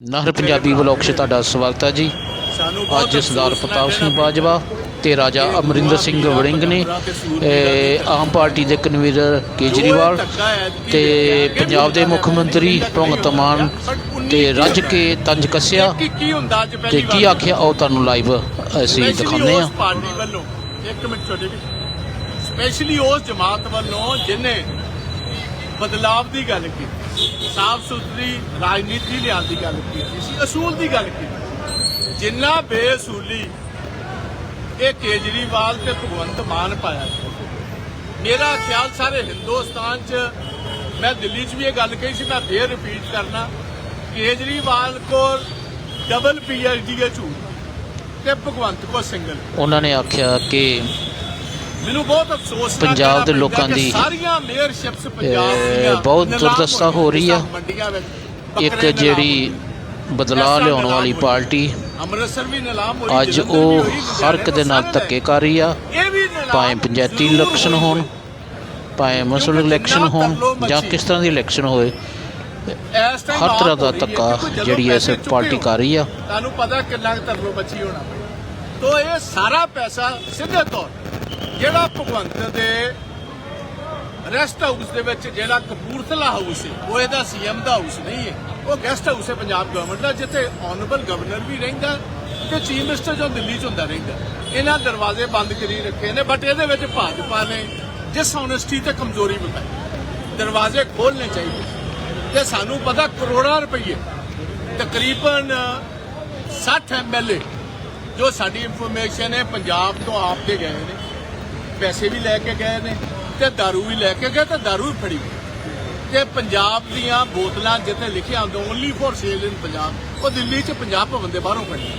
ਨਹਰ Punjabi blog 'ਚ ਤੁਹਾਡਾ ਸਵਾਗਤ ਹੈ ਜੀ। ਅੱਜ ਸਰਦਾਰ ਪ੍ਰਤਾਪ ਸਿੰਘ ਬਾਜਵਾ ਤੇ ਰਾਜਾ ਅਮਰਿੰਦਰ ਸਿੰਘ ਵੜਿੰਗ ਨੇ ਆਮ ਪਾਰਟੀ ਦੇ ਕਨਵੀਨਰ ਕੇਜਰੀਵਾਲ ਤੇ ਪੰਜਾਬ ਦੇ ਮੁੱਖ ਮੰਤਰੀ ਭਗਵੰਤ ਮਾਨ ਤੇ ਰੱਜ ਕੇ ਤੰਜ ਕੱਸਿਆ ਕੀ ਹੁੰਦਾ ਅੱਜ ਤੇ ਕੀ ਆਖਿਆ ਉਹ ਤੁਹਾਨੂੰ ਲਾਈਵ ਅਸੀਂ ਦਿਖਾਉਂਦੇ ਆ ਪਾਰਟੀ ਵੱਲੋਂ ਇੱਕ ਮਿੰਟ ਛੋਟੇ ਵੀ ਸਪੈਸ਼ਲੀ ਉਸ ਜਮਾਤ ਵੱਲੋਂ ਜਿਨੇ ਬਦਲਾਵ ਦੀ ਗੱਲ ਕੀਤੀ ਸਾਫ਼ ਸੁਥਰੀ ਰਾਜਨੀਤੀ ਲਿਆਉਣ ਦੀ ਗੱਲ ਕੀਤੀ ਸੀ, ਅਸੂਲ ਦੀ ਗੱਲ ਕੀਤੀ ਜਿੰਨਾ ਬੇਅਸੂਲੀ ਇਹ ਕੇਜਰੀਵਾਲ ਤੇ ਭਗਵੰਤ ਮਾਨ ਪਾਇਆ ਮੇਰਾ ਖਿਆਲ ਸਾਰੇ ਹਿੰਦੁਸਤਾਨ 'ਚ, ਮੈਂ ਦਿੱਲੀ 'ਚ ਵੀ ਇਹ ਗੱਲ ਕਹੀ ਸੀ, ਮੈਂ ਫੇਰ ਰਿਪੀਟ ਕਰਨਾ, ਕੇਜਰੀਵਾਲ ਕੋਲ ਡਬਲ ਪੀਐਚਡੀ ਹੈ ਝੂਠ ਤੇ ਭਗਵੰਤ ਕੋ ਸਿੰਗਲ ਉਹਨਾਂ ਨੇ ਆਖਿਆ ਕਿ ਮੈਨੂੰ ਬਹੁਤ ਅਫਸੋਸ ਪੰਜਾਬ ਦੇ ਲੋਕਾਂ ਦੀ, ਸਾਰੀਆਂ ਮੇਅਰਸ਼ਿਪਸ ਪੰਜਾਬ ਦੀਆਂ ਬਹੁਤ ਦੁਰਦਸ਼ਾ ਹੋ ਰਹੀ ਆ। ਇੱਕ ਜਿਹੜੀ ਬਦਲਾਅ ਲਿਆਉਣ ਵਾਲੀ ਪਾਰਟੀ ਅੰਮ੍ਰਿਤਸਰ ਵੀ ਨਿਲਾਮ ਹੋਈ ਅੱਜ ਉਹ ਹਰ ਇੱਕ ਦੇ ਨਾਲ ਧੱਕੇ ਕਰ ਰਹੀ ਆ। ਭਾਵੇਂ ਪੰਚਾਇਤੀ ਇਲੈਕਸ਼ਨ ਹੋਣ। ਭਾਵੇਂ ਮੁਸਲਿਮ ਇਲੈਕਸ਼ਨ ਹੋਣ ਜਾਂ ਕਿਸ ਤਰ੍ਹਾਂ ਦੀ ਇਲੈਕਸ਼ਨ time ਹਰ ਤਰ੍ਹਾਂ ਦਾ ਧੱਕਾ ਜਿਹੜੀ ਚੁੱਕੇ ਪਾਰਟੀ ਕਰ ਰਹੀ ਆ। ਤੁਹਾਨੂੰ ਪਤਾ ਕਿੰਨਾ ਤਰਲੋ ਬੱਚੀ ਹੋਣਾ। ਤੋ ਇਹ ਸਾਰਾ ਪੈਸਾ ਸਿੱਧੇ ਤੌਰ ਜਿਹੜਾ ਭਗਵੰਤ ਦੇ ਰੈਸਟ ਹਾਊਸ ਦੇ ਵਿੱਚ ਜਿਹੜਾ ਕਪੂਰਥਲਾ ਹਾਊਸ ਹੈ, ਉਹ ਇਹਦਾ ਸੀਐਮ ਦਾ ਹਾਊਸ ਨਹੀਂ ਹੈ। ਉਹ ਗੈਸਟ ਹਾਊਸ ਹੈ ਪੰਜਾਬ ਗਵਰਨਮੈਂਟ ਦਾ, ਜਿੱਥੇ ਆਨਰੇਬਲ ਗਵਰਨਰ ਵੀ ਰਹਿੰਦਾ ਤੇ ਚੀਫ ਮਿਨਿਸਟਰ ਜੋ ਦਿੱਲੀ 'ਚ ਹੁੰਦਾ ਰਹਿੰਦਾ। ਇਹਨਾਂ ਦਰਵਾਜ਼ੇ ਬੰਦ ਕਰੀ ਰੱਖੇ ਨੇ ਬਟ ਇਹਦੇ ਵਿੱਚ ਭਾਜਪਾ ਨੇ ਡਿਸਹੋਨੈਸਟੀ ਤੇ ਕਮਜ਼ੋਰੀ ਵਿਖਾਈ। ਦਰਵਾਜ਼ੇ ਖੋਲਣੇ ਚਾਹੀਦੇ ਤੇ ਸਾਨੂੰ ਪਤਾ ਕਰੋੜਾਂ ਰੁਪਏ ਤਕਰੀਬਨ 60 ਐਮਐਲਏ ਜੋ ਸਾਡੀ ਇਨਫੋਰਮੇਸ਼ਨ ਹੈ, ਪੰਜਾਬ ਤੋਂ ਆਪ ਦੇ ਗਏ ਨੇ। ਪੈਸੇ ਵੀ ਲੈ ਕੇ ਗਏ ਨੇ ਤੇ दारू ਵੀ ਲੈ ਕੇ ਗਏ ਤੇ दारू ਵੀ ਫੜੀ। ਤੇ ਪੰਜਾਬ ਦੀਆਂ ਬੋਤਲਾਂ ਜਿੱਥੇ ਲਿਖਿਆ ਹੁੰਦਾ only for sale in Punjab. ਉਹ ਦਿੱਲੀ 'ਚ ਪੰਜਾਬ ਭਵਨ ਦੇ ਬਾਹਰੋਂ ਫੜੀ।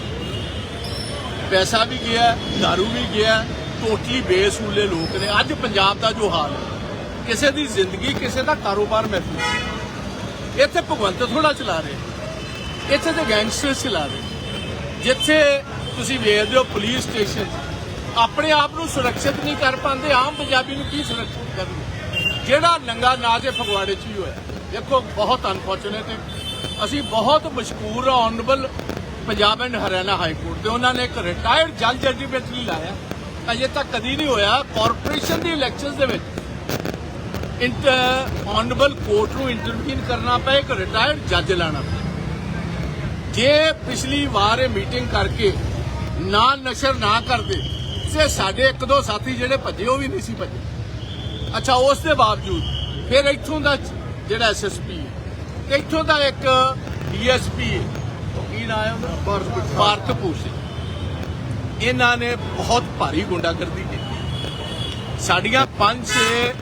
ਪੈਸਾ ਵੀ ਗਿਆ, दारू ਵੀ ਗਿਆ ਟੋਟਲੀ ਬੇਸੂਲੇ ਲੋਕ ਨੇ। ਅੱਜ ਪੰਜਾਬ ਦਾ ਜੋ ਹਾਲ ਹੈ, ਕਿਸੇ ਦੀ ਜ਼ਿੰਦਗੀ, ਕਿਸੇ ਦਾ ਕਾਰੋਬਾਰ ਮਹਿਫੂਜ਼ ਇੱਥੇ ਭਗਵੰਤ ਥੋੜਾ ਚਲਾ ਰਹੇ ਇੱਥੇ ਤੇ ਗੈਂਗਸਟਰ ਚਲਾ ਰਹੇ ਜਿੱਥੇ ਤੁਸੀਂ ਵੇਖਦੇ ਹੋ ਪੁਲਿਸ ਸਟੇਸ਼ਨ ਆਪਣੇ ਆਪ ਨੂੰ ਸੁਰੱਖਿਅਤ ਨਹੀਂ ਕਰ ਪਾਉਂਦੇ, ਆਮ ਪੰਜਾਬੀ ਨੂੰ ਕੀ ਸੁਰੱਖਿਅਤ ਕਰਨਗੇ? ਜਿਹੜਾ ਨੰਗਾ ਨਾਜ ਇਹ ਫਗਵਾੜੇ 'ਚ ਵੀ ਹੋਇਆ। ਦੇਖੋ, ਬਹੁਤ ਅਨਫੋਰਚੂਨੇਟ ਹੈ। ਅਸੀਂ ਬਹੁਤ ਮਸ਼ਕੂਰ ਹਾਂ honourable Punjab and Haryana high court ਦੇ। ਉਹਨਾਂ ਨੇ ਇੱਕ ਰਿਟਾਇਰਡ ਜੱਜ ਜੱਜਮੈਂਟ ਲਈ ਲਾਇਆ। ਅਜੇ ਤੱਕ ਕਦੀ ਨਹੀਂ ਹੋਇਆ ਕਾਰਪੋਰੇਸ਼ਨ ਦੀ ਇਲੈਕਸ਼ਨਸ ਦੇ ਵਿੱਚ। ਇੰਟਰ ਆਨਰੇਬਲ ਕੋਰਟ ਨੂੰ ਇੰਟਰਵੀਨ ਕਰਨਾ ਪਏ ਇੱਕ ਰਿਟਾਇਰਡ ਜੱਜ ਲਾਣਾ ਪਏ ਜੇ ਪਿਛਲੀ ਵਾਰ ਇਹ ਮੀਟਿੰਗ ਕਰਕੇ ਨਾ ਨਸ਼ਰ ਨਾ ਕਰਦੇ ਤੇ ਸਾਡੇ ਇੱਕ ਦੋ ਸਾਥੀ ਜਿਹੜੇ ਭੱਜੇ ਉਹ ਵੀ ਨਹੀਂ ਸੀ ਭੱਜੇ। ਅੱਛਾ ਉਸ ਦੇ ਬਾਵਜੂਦ ਫਿਰ ਇੱਥੋਂ ਦਾ ਜਿਹੜਾ ਐਸਐਸਪੀ ਹੈ ਇੱਥੋਂ ਦਾ ਇੱਕ ਡੀਐਸਪੀ ਹੈ ਕੀ ਨਾਮ ਹੈ ਭਾਰਤ ਭੂਸ਼ਣ ਇਹਨਾਂ ਨੇ ਬਹੁਤ ਭਾਰੀ ਗੁੰਡਾਗਰਦੀ ਕੀਤੀ। ਸਾਡੀਆਂ ਪੰਜ ਛੇ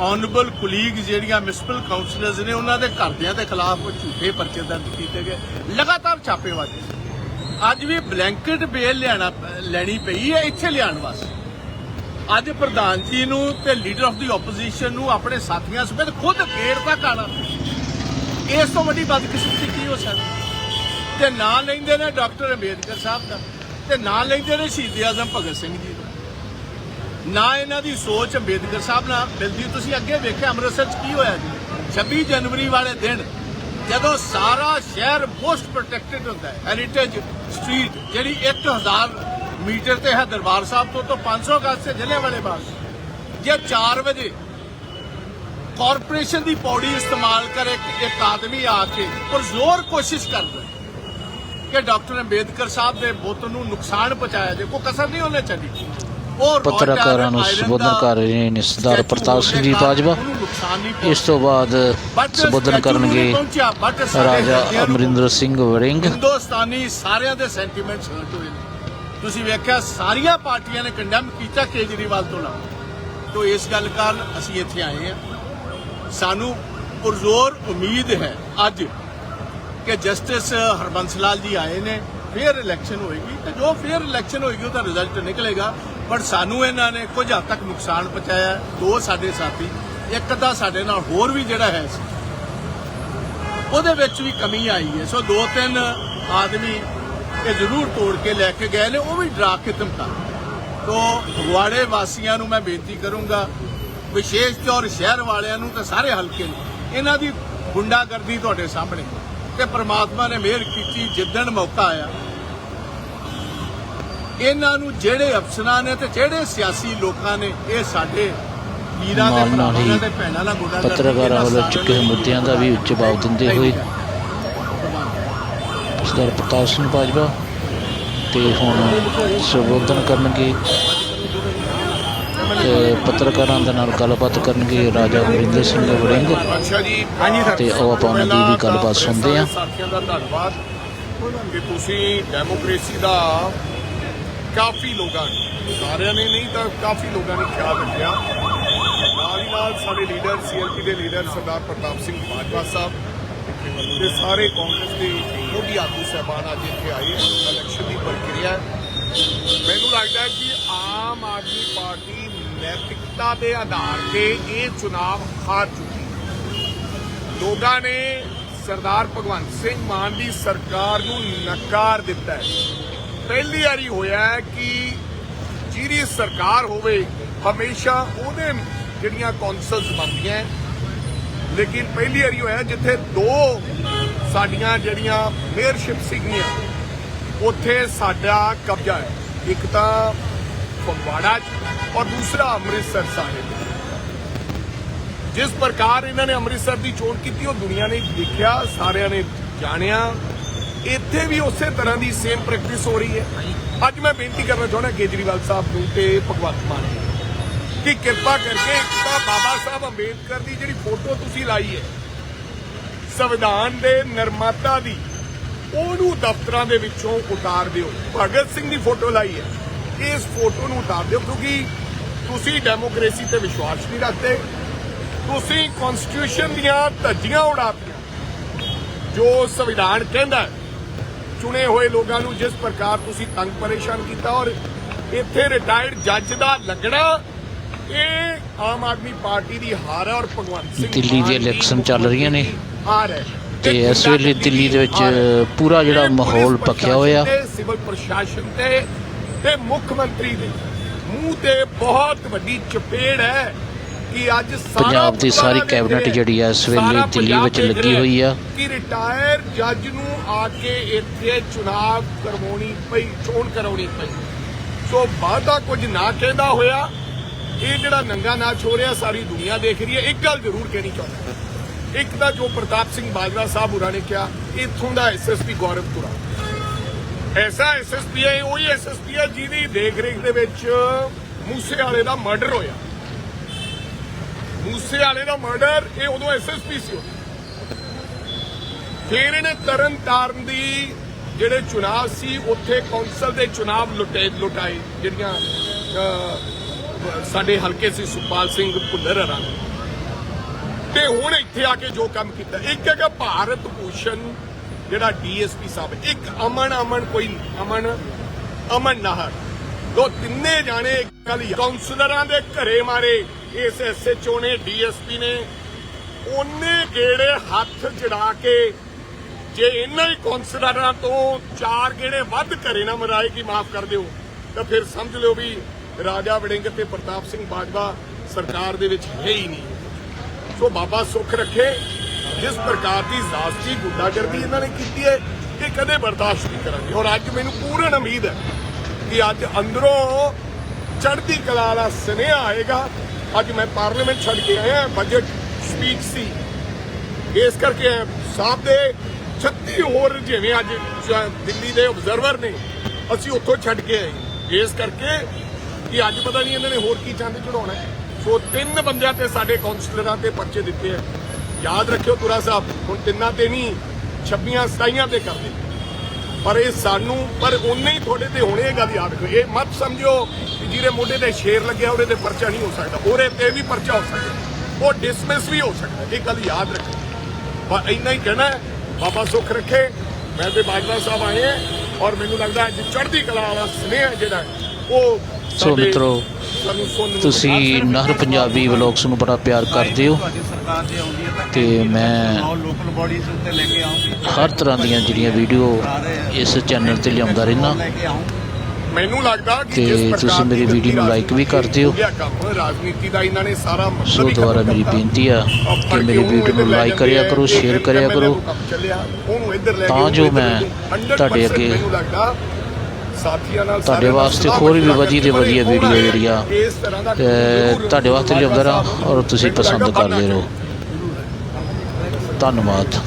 ਆਨਰੇਬਲ ਕੁਲੀਗ ਜਿਹੜੀਆਂ ਮਿਊਨਿਸਪਲ ਕਾਉਂਸਲਰਸ ਨੇ ਉਹਨਾਂ ਦੇ ਘਰਦਿਆਂ ਦੇ ਖਿਲਾਫ ਝੂਠੇ ਪਰਚੇ ਦਰਜ ਕੀਤੇ ਗਏ। ਲਗਾਤਾਰ ਛਾਪੇ ਵੱਜੇ ਅੱਜ ਵੀ ਬਲੈਂਕਟ ਬੇਲ ਲਿਆਣਾ, ਲੈਣੀ ਪਈ ਹੈ ਇੱਥੇ ਲਿਆਉਣ ਵਾਸਤੇ। ਅੱਜ ਪ੍ਰਧਾਨ ਜੀ ਨੂੰ ਤੇ ਲੀਡਰ ਆਫ ਦੀ ਆਪੋਜੀਸ਼ਨ ਨੂੰ ਆਪਣੇ ਸਾਥੀਆਂ ਸਮੇਤ ਖੁਦ ਗੇਟ ਤੱਕ ਆਣਾ ਇਸ ਤੋਂ ਵੱਡੀ ਬਦਕਿਸਮਤੀ ਕੀ ਹੋ ਸਕਦੀ? ਤੇ ਨਾਂ ਲੈਂਦੇ ਨੇ ਡਾਕਟਰ ਅੰਬੇਦਕਰ ਸਾਹਿਬ ਦਾ, ਤੇ ਨਾਂ ਲੈਂਦੇ ਨੇ ਸ਼ਹੀਦ ਆਜ਼ਮ ਭਗਤ ਸਿੰਘ ਜੀ ਦਾ। ਨਾ ਇਹਨਾਂ ਦੀ ਸੋਚ ਅੰਬੇਦਕਰ ਸਾਹਿਬ ਨਾਲ ਮਿਲਦੀ। ਤੁਸੀਂ ਅੱਗੇ ਵੇਖਿਆ, ਅੰਮ੍ਰਿਤਸਰ 'ਚ ਕੀ ਹੋਇਆ ਜੀ? 26 ਜਨਵਰੀ ਵਾਲੇ ਦਿਨ ਜਦੋਂ ਸਾਰਾ ਸ਼ਹਿਰ ਮੋਸਟ ਪ੍ਰੋਟੈਕਟਡ ਹੁੰਦਾ ਹੈ ਹੈਰੀਟੇਜ ਸਟਰੀਟ ਜਿਹੜੀ 1000 ਮੀਟਰ ਤੇ ਹੈ ਦਰਬਾਰ ਸਾਹਿਬ ਤੋਂ ਤੋਂ 500 ਗਜ਼ ਤੇ ਜ਼ਿਲ੍ਹੇ ਵਾਲੇ ਬਾਗ। ਜੇ 4 ਵਜੇ ਕਾਰਪੋਰੇਸ਼ਨ ਦੀ ਪੌੜੀ ਇਸਤੇਮਾਲ ਕਰੇ ਇੱਕ- ਇੱਕ ਆਦਮੀ ਆ ਕੇ ਪਰ ਜ਼ੋਰ ਕੋਸ਼ਿਸ਼ ਕਰਦਾ ਕਿ ਡਾਕਟਰ ਅੰਬੇਦਕਰ ਸਾਹਿਬ ਦੇ ਬੁੱਤ ਨੂੰ ਨੁਕਸਾਨ ਪਹੁੰਚਾਇਆ ਜੇ, ਕੋਈ ਕਸਰ ਨਹੀਂ ਉਹਨੇ ਚੱਲੀ ਪੱਤਰਕਾਰਾਂ ਨੂੰ ਸੰਬੋਧਨ ਕਰ ਰਹੇ ਨੇ ਸਰਦਾਰ ਪ੍ਰਤਾਪ ਸਿੰਘ ਜੀ ਬਾਜਵਾ। ਇਸ ਤੋਂ ਬਾਅਦ ਸੰਬੋਧਨ ਕਰਨਗੇ ਰਾਜਾ ਅਮਰਿੰਦਰ ਸਿੰਘ ਵੜਿੰਗ। ਹਿੰਦੁਸਤਾਨੀ ਸਾਰਿਆਂ ਦੇ ਸੈਂਟੀਮੈਂਟਸ ਹਰਟ ਹੋਏ ਨੇ। ਤੁਸੀਂ ਵੇਖਿਆ ਸਾਰੀਆਂ ਪਾਰਟੀਆਂ ਨੇ ਕੰਡੈਮ ਕੀਤਾ ਕੇਜਰੀਵਾਲ ਤੋਂ ਲਾ ਤੋਂ ਇਸ ਗੱਲ ਕਾਰਨ ਅਸੀਂ ਇੱਥੇ ਆਏ ਹਾਂ। ਸਾਨੂੰ ਪੁਰਜ਼ੋਰ ਉਮੀਦ ਹੈ ਅੱਜ ਕਿ ਜਸਟਿਸ ਹਰਬੰਸ ਲਾਲ ਜੀ ਆਏ ਨੇ ਫੇਰ ਇਲੈਕਸ਼ਨ ਹੋਏਗੀ ਤੇ ਜੋ ਫੇਰ ਇਲੈਕਸ਼ਨ ਹੋਏਗੀ ਉਹਦਾ ਰਿਜ਼ਲਟ ਨਿਕਲੇਗਾ। ਪਰ ਸਾਨੂੰ ਇਹਨਾਂ ਨੇ ਕੁਝ ਹੱਦ ਤੱਕ ਨੁਕਸਾਨ ਪਹੁੰਚਾਇਆ। ਦੋ ਸਾਡੇ ਸਾਥੀ, ਇੱਕ ਤਾਂ ਸਾਡੇ ਨਾਲ ਹੋਰ ਵੀ ਜਿਹੜਾ ਹੈ ਸੀ। ਉਹਦੇ ਵਿੱਚ ਵੀ ਕਮੀ ਆਈ ਹੈ। ਸੋ ਦੋ ਤਿੰਨ ਆਦਮੀ ਇਹ ਜ਼ਰੂਰ ਤੋੜ ਕੇ ਲੈ ਕੇ ਗਏ ਨੇ, ਉਹ ਵੀ ਡਰਾ ਕੇ ਧਮਕਾ। ਤੋ ਫਗਵਾੜੇ ਵਾਸੀਆਂ ਨੂੰ ਮੈਂ ਬੇਨਤੀ ਕਰੂੰਗਾ, ਵਿਸ਼ੇਸ਼ ਤੌਰ ਸ਼ਹਿਰ ਵਾਲਿਆਂ ਨੂੰ ਤੇ ਸਾਰੇ ਹਲਕੇ ਨੂੰ, ਇਹਨਾਂ ਦੀ ਗੁੰਡਾਗਰਦੀ ਤੁਹਾਡੇ ਸਾਹਮਣੇ। ਤੇ ਪ੍ਰਮਾਤਮਾ ਨੇ ਮਿਹਰ ਕੀਤੀ, ਜਿੱਦਣ ਮੌਕਾ ਆਇਆ ਇਹਨਾਂ ਨੂੰ ਜਿਹੜੇ ਅਫਸਰਾਂ ਨੇ ਤੇ ਜਿਹੜੇ ਸਿਆਸੀ ਲੋਕਾਂ ਨੇ ਇਹ ਸਾਡੇ ਵੀਰਾਂ ਦੇ ਭਰਾਵਾਂ ਦੇ ਭੈਣਾਂ ਨਾਲ ਗੋਡਾ ਪੱਤਰਕਾਰਾਂ ਵੱਲੋਂ ਚੁੱਕੇ ਹੋਏ ਮੁੱਦਿਆਂ ਦਾ ਵੀ ਜਵਾਬ ਦਿੰਦੇ ਹੋਏ ਸਰਦਾਰ ਪ੍ਰਤਾਪ ਸਿੰਘ ਬਾਜਵਾ ਤੇ ਹੁਣ ਸੰਬੋਧਨ ਕਰਨਗੇ ਤੇ ਪੱਤਰਕਾਰਾਂ ਦੇ ਨਾਲ ਗੱਲਬਾਤ ਕਰਨਗੇ ਰਾਜਾ ਅਮਰਿੰਦਰ ਸਿੰਘ ਵੜਿੰਗ। ਅੱਛਾ ਜੀ। ਹਾਂਜੀ ਤੇ ਉਹ ਆਪਾਂ ਉਹਨਾਂ ਦੀ ਵੀ ਗੱਲਬਾਤ ਸੁਣਦੇ ਹਾਂ। ਸਾਥੀਆਂ ਦਾ ਧੰਨਵਾਦ ਕਿ ਤੁਸੀਂ ਡੈਮੋਕ੍ਰੇਸੀ ਦਾ ਕਾਫੀ ਲੋਕਾਂ ਨੇ। ਸਾਰਿਆਂ ਨੇ ਨਹੀਂ ਤਾਂ ਕਾਫੀ ਲੋਕਾਂ ਨੇ ਖਿਆਲ ਰੱਖਿਆ ਨਾਲ ਹੀ ਨਾਲ ਸਾਡੇ ਲੀਡਰ ਸੀਐਲਪੀ ਦੇ ਲੀਡਰ ਸਰਦਾਰ ਪ੍ਰਤਾਪ ਸਿੰਘ ਬਾਜਵਾ ਸਾਹਿਬ ਤੇ ਸਾਰੇ ਕਾਂਗਰਸ ਦੇ ਮੋਢੀ ਆਗੂ ਸਹਿਬਾਨ ਅੱਜ ਇੱਥੇ ਆਏ ਇਲੈਕਸ਼ਨ ਦੀ ਪ੍ਰਕਿਰਿਆ ਮੈਨੂੰ ਲੱਗਦਾ ਕਿ ਆਮ ਆਦਮੀ ਪਾਰਟੀ ਨੈਤਿਕਤਾ ਦੇ ਆਧਾਰ ਤੇ ਇਹ ਚੁਣਾਵ ਹਾਰ ਚੁੱਕੀ ਹੈ। ਲੋਕਾਂ ਨੇ ਸਰਦਾਰ ਭਗਵੰਤ ਸਿੰਘ ਮਾਨ ਦੀ ਸਰਕਾਰ ਨੂੰ ਨਕਾਰ ਦਿੱਤਾ ਹੈ। ਪਹਿਲੀ ਵਾਰੀ ਹੋਇਆ ਕਿ ਜਿਹੜੀ ਸਰਕਾਰ ਹੋਵੇ, ਹਮੇਸ਼ਾ ਉਹਦੇ ਜਿਹੜੀਆਂ ਕੌਂਸਲਸ ਬਣਦੀਆਂ ਲੇਕਿਨ ਪਹਿਲੀ ਵਾਰੀ ਹੋਇਆ ਜਿੱਥੇ ਦੋ ਸਾਡੀਆਂ ਜਿਹੜੀਆਂ ਮੇਅਰਸ਼ਿਪ ਸੀਗੀਆਂ, ਉੱਥੇ ਸਾਡਾ ਕਬਜ਼ਾ ਹੈ। ਇੱਕ ਤਾਂ ਫਗਵਾੜਾ ਔਰ ਦੂਸਰਾ ਅੰਮ੍ਰਿਤਸਰ ਸਾਹਿਬ ਜਿਸ ਪ੍ਰਕਾਰ ਇਹਨਾਂ ਨੇ ਅੰਮ੍ਰਿਤਸਰ ਦੀ ਚੋਣ ਕੀਤੀ, ਉਹ ਦੁਨੀਆ ਨੇ ਦੇਖਿਆ, ਸਾਰਿਆਂ ਨੇ ਜਾਣਿਆ। ਇੱਥੇ ਵੀ ਉਸੇ ਤਰ੍ਹਾਂ ਦੀ ਸੇਮ ਪ੍ਰੈਕਟਿਸ ਹੋ ਰਹੀ ਹੈ। ਅੱਜ ਮੈਂ ਬੇਨਤੀ ਕਰਨਾ ਚਾਹੁੰਦਾ ਕੇਜਰੀਵਾਲ ਸਾਹਿਬ ਨੂੰ ਤੇ ਭਗਵੰਤ ਮਾਨ ਨੂੰ ਕਿ ਕਿਰਪਾ ਕਰਕੇ ਇੱਕ ਤਾਂ ਬਾਬਾ ਸਾਹਿਬ ਅੰਬੇਦਕਰ ਦੀ ਜਿਹੜੀ ਫੋਟੋ ਤੁਸੀਂ ਲਾਈ ਹੈ, ਸੰਵਿਧਾਨ ਦੇ ਨਿਰਮਾਤਾ ਦੀ, ਉਹਨੂੰ ਦਫ਼ਤਰਾਂ ਦੇ ਵਿੱਚੋਂ ਉਤਾਰ ਦਿਓ। ਭਗਤ ਸਿੰਘ ਦੀ ਫੋਟੋ ਲਾਈ ਹੈ। ਇਸ ਫੋਟੋ ਨੂੰ ਉਤਾਰ ਦਿਓ ਕਿਉਂਕਿ ਤੁਸੀਂ ਡੈਮੋਕ੍ਰੇਸੀ ਤੇ ਵਿਸ਼ਵਾਸ ਨਹੀਂ ਰੱਖਦੇ। ਤੁਸੀਂ ਕਨਸਟੀਟਿਊਸ਼ਨ ਦੀਆਂ ਧੱਜੀਆਂ ਉਡਾਤੀਆਂ ਜੋ ਸੰਵਿਧਾਨ ਕਹਿੰਦਾ ਚੁਣੇ ਹੋਏ ਲੋਕਾਂ ਨੂੰ ਜਿਸ ਪ੍ਰਕਾਰ ਤੁਸੀਂ ਤੰਗ ਪਰੇਸ਼ਾਨ ਕੀਤਾ ਔਰ ਇੱਥੇ ਰਿਟਾਇਰਡ ਜੱਜ ਦਾ ਲੱਗਣਾ ਇਹ ਆਮ ਆਦਮੀ ਪਾਰਟੀ ਦੀ ਹਾਰ ਹੈ ਔਰ ਭਗਵੰਤ ਸਿੰਘ ਦਿੱਲੀ ਦੇ ਇਲੈਕਸ਼ਨ ਚੱਲ ਰਹੀਆਂ ਨੇ। ਹਾਰ ਹੈ। ਤੇ ਇਸ ਵੇਲੇ ਦਿੱਲੀ ਦੇ ਵਿੱਚ ਪੂਰਾ ਜਿਹੜਾ ਮਾਹੌਲ ਪੱਕਿਆ ਹੋਇਆ। ਸਿਵਲ ਪ੍ਰਸ਼ਾਸਨ ਤੇ ਤੇ ਮੁੱਖ ਮੰਤਰੀ ਦੇ ਮੂੰਹ ਤੇ ਬਹੁਤ ਵੱਡੀ ਚਪੇੜ ਹੈ। ਪੰਜਾਬ ਦੀ ਸਾਰੀ ਕੈਬਨਿਟ। ਜਿਹੜੀ ਆ ਇਸ ਵੇਲੇ ਦਿੱਲੀ ਵਿੱਚ ਲੱਗੀ ਹੋਈ ਆ। ਕਿ ਰਿਟਾਇਰ ਜੱਜ ਨੂੰ ਆ ਕੇ ਇੱਥੇ ਚੁਣਾਵ ਕਰਵਾਉਣੀ ਪਈ ਚੋਣ ਕਰਾਉਣੀ ਪਈ ਸੋ ਵਾਅਦਾ ਕੁਝ ਨਾ ਕਹਿੰਦਾ ਹੋਇਆ ਇਹ ਜਿਹੜਾ ਨੰਗਾ ਨਾਚ ਹੋ ਰਿਹਾ ਸਾਰੀ ਦੁਨੀਆ ਦੇਖ ਰਹੀ ਹੈ ਇੱਕ ਗੱਲ ਜ਼ਰੂਰ ਕਹਿਣੀ ਚਾਹੁੰਦਾ ਇੱਕ ਤਾਂ ਜੋ ਪ੍ਰਤਾਪ ਸਿੰਘ ਬਾਜਵਾ ਸਾਹਿਬ ਹੋਰਾਂ ਨੇ ਕਿਹਾ ਇੱਥੋਂ ਦਾ ਐਸਐਸਪੀ ਗੌਰਵਪੁਰਾ ਐਸਾ ਐਸਐਸਪੀ ਹੈ ਉਹੀ ਐਸਐਸਪੀ ਹੈ ਜਿਹਦੀ ਦੇਖ ਰੇਖ ਦੇ ਵਿੱਚ ਮੂਸੇ ਵਾਲੇ ਦਾ ਮਰਡਰ ਹੋਇਆ ਮੂਸੇ ਵਾਲੇ ਦਾ ਮਰਡਰ ਇਹ ਉਦੋਂ ਐਸਐਸਪੀ ਸੀ ਫਿਰ ਇਹਨੇ ਤਰਨ ਤਾਰਨ ਦੀ ਜਿਹੜੇ ਚੁਣਾਵ ਸੀ, ਉੱਥੇ ਕੌਂਸਲ ਦੇ ਚੁਣਾਵ ਲੁਟੇ, ਲੁਟਾਏ, ਜਿਹੜੀਆਂ ਸਾਡੇ ਹਲਕੇ ਸੀ ਸੁਪਾਲ ਸਿੰਘ ਭੁੱਲਰ ਹਰਾਂ ਤੇ ਹੁਣ ਇੱਥੇ ਆ ਕੇ ਜੋ ਕੰਮ ਕੀਤਾ, ਇੱਕ ਹੈਗਾ ਭਾਰਤ ਭੂਸ਼ਣ, ਜਿਹੜਾ ਡੀਐਸਪੀ ਸਾਹਿਬ, ਇੱਕ ਅਮਨ ਅਮਨ ਕੋਈ ਅਮਨ ਅਮਨ ਨਾਹਰ। ਦੋ ਤਿੰਨੇ ਜਾਣੇ ਇੱਕ ਕਾਉਂਸਲਰਾਂ ਦੇ ਘਰੇ ਮਾਰੇ। ਇਸ ਐਸਐਚਓ ਨੇ ਡੀਐਸਪੀ ਨੇ। ਉਹਨੇ ਗੇੜੇ ਹੱਥ ਜੜਾ ਕੇ ਜੇ ਇਹਨਾਂ ਹੀ ਕਾਉਂਸਲਰਾਂ ਤੋਂ ਚਾਰ ਗੇੜੇ ਵੱਧ ਘਰੇ ਨਾ ਮਰਾਏ ਕਿ ਮਾਫ ਕਰ ਦਿਓ, ਤਾਂ ਫਿਰ ਸਮਝ ਲਿਓ ਵੀ ਰਾਜਾ ਵੜਿੰਗ ਤੇ ਪ੍ਰਤਾਪ ਸਿੰਘ ਬਾਜਵਾ ਸਰਕਾਰ ਦੇ ਵਿੱਚ ਹੈ ਹੀ ਨਹੀਂ। ਸੋ ਬਾਬਾ ਸੁੱਖ ਰੱਖੇ। ਜਿਸ ਪ੍ਰਕਾਰ ਦੀ ਜ਼ਾਸਤੀ ਗੁੰਡਾਗਰਦੀ ਇਹਨਾਂ ਨੇ ਕੀਤੀ ਹੈ, ਇਹ ਕਦੇ ਬਰਦਾਸ਼ਤ ਨਹੀਂ ਕਰਾਂਗੇ। ਔਰ ਅੱਜ ਮੈਨੂੰ ਪੂਰਨ ਉਮੀਦ ਹੈ ਕਿ ਅੱਜ ਅੰਦਰੋਂ ਚੜ੍ਹਦੀ ਕਲਾ ਵਾਲਾ ਸੁਨੇਹਾ ਆਏਗਾ। ਅੱਜ ਮੈਂ ਪਾਰਲੀਮੈਂਟ ਛੱਡ ਕੇ ਆਇਆ ਬਜਟ ਸਪੀਚ ਸੀ। ਇਸ ਕਰਕੇ ਸਾਹਿਬ ਦੇ 36 ਹੋਰ ਜਿਵੇਂ ਅੱਜ ਦਿੱਲੀ ਦੇ ਆਬਜ਼ਰਵਰ ਨੇ, ਅਸੀਂ ਉੱਥੋਂ ਛੱਡ ਕੇ ਆਏ। ਇਸ ਕਰਕੇ ਕਿ ਅੱਜ ਪਤਾ ਨਹੀਂ ਇਹਨਾਂ ਨੇ ਹੋਰ ਕੀ ਚੰਦ ਚੜਾਉਣਾ ਸੋ ਤਿੰਨ ਬੰਦਿਆਂ ਤੇ ਸਾਡੇ ਕਾਉਂਸਲਰਾਂ ਤੇ ਪਰਚੇ ਦਿੱਤੇ ਹੈ। ਯਾਦ ਰੱਖਿਓ ਤੁਰਾ ਸਾਹਿਬ, ਹੁਣ ਤਿੰਨਾਂ ਤੇ ਨਹੀਂ 26 27 ਤੇ ਕਰਦੇ। ਪਰ ਇਹ ਸਾਨੂੰ ਪਰ ਉਨੇ ਹੀ ਤੁਹਾਡੇ ਤੇ ਹੋਣੇ ਇਹ ਗੱਲ ਯਾਦ ਰੱਖੋ ਇਹ ਮਤ ਸਮਝਿਓ ਕਿ ਜਿਹਦੇ ਮੋਢੇ ਤੇ ਸ਼ੇਰ ਲੱਗਿਆ ਉਹਦੇ ਤੇ ਪਰਚਾ ਨਹੀਂ ਹੋ ਸਕਦਾ। ਉਹਦੇ ਤੇ ਵੀ ਪਰਚਾ ਹੋ ਸਕਦਾ। ਉਹ ਡਿਸਮਿਸ ਵੀ ਹੋ ਸਕਦਾ। ਇਹ ਗੱਲ ਯਾਦ ਰੱਖੋ। ਪਰ ਇੰਨਾ ਹੀ ਕਹਿਣਾ ਬਾਬਾ ਸੁੱਖ ਰੱਖੇ। ਮੈਂ ਤੇ ਬਾਜਵਾ ਸਾਹਿਬ ਆਏ ਹਾਂ ਔਰ ਮੈਨੂੰ ਲੱਗਦਾ ਅੱਜ ਚੜ੍ਹਦੀ ਕਲਾ ਵਾਲਾ ਸਨੇਹ ਜਿਹੜਾ ਉਹ ਸੋ ਮਿੱਤਰੋ, ਤੁਸੀਂ ਨਹਰ ਪੰਜਾਬੀ ਵਲੌਗਸ ਨੂੰ ਬੜਾ ਪਿਆਰ ਕਰਦੇ ਹੋ। ਤਾਂ ਮੈਂ ਲੋਕਲ ਬਾਡੀਜ਼ ਉੱਤੇ ਲੈ ਕੇ ਆਉਂਗੀ ਹਰ ਤਰ੍ਹਾਂ ਦੀਆਂ ਜਿਹੜੀਆਂ ਵੀਡੀਓ ਇਸ ਚੈਨਲ ਤੇ ਲਿਆਉਂਦਾ ਰਹਿਣਾ ਮੈਨੂੰ ਲੱਗਦਾ ਕਿ ਜਿਸ ਪ੍ਰਕਾਰ ਤੁਸੀਂ ਮੇਰੀ ਦੀ ਵੀਡੀਓ ਨੂੰ like ਵੀ ਕਰ ਦਿਓ। ਰਾਜਨੀਤੀ ਦਾ ਇਹਨਾਂ ਨੇ ਸਾਰਾ ਮਤਲਬ ਸੋ ਖਤਮ ਮੇਰੀ। ਬੇਨਤੀ ਆ ਕਿ ਮੇਰੀ ਵੀਡੀਓ ਨੂੰ ਲਾਈਕ ਕਰਿਆ ਕਰੋ ਸ਼ੇਅਰ ਕਰਿਆ ਕਰੋ। ਤਾਂ ਜੋ ਮੈਂ ਤੁਹਾਡੇ 100% ਅੱਗੇ ਸਾਥੀਆਂ ਨਾਲ ਤੁਹਾਡੇ ਵਾਸਤੇ ਹੋਰ ਵੀ ਵਧੀਆ ਤੋਂ ਵਧੀਆ ਵੀਡੀਓ ਤੇ ਜ਼ਰੂਰ ਤੁਹਾਡੇ ਵਾਸਤੇ ਲਿਆਉਂਦਾ ਰਹਾਂ ਔਰ ਤੁਸੀਂ ਪਸੰਦ ਕਰਦੇ ਰਹੋ। ਧੰਨਵਾਦ।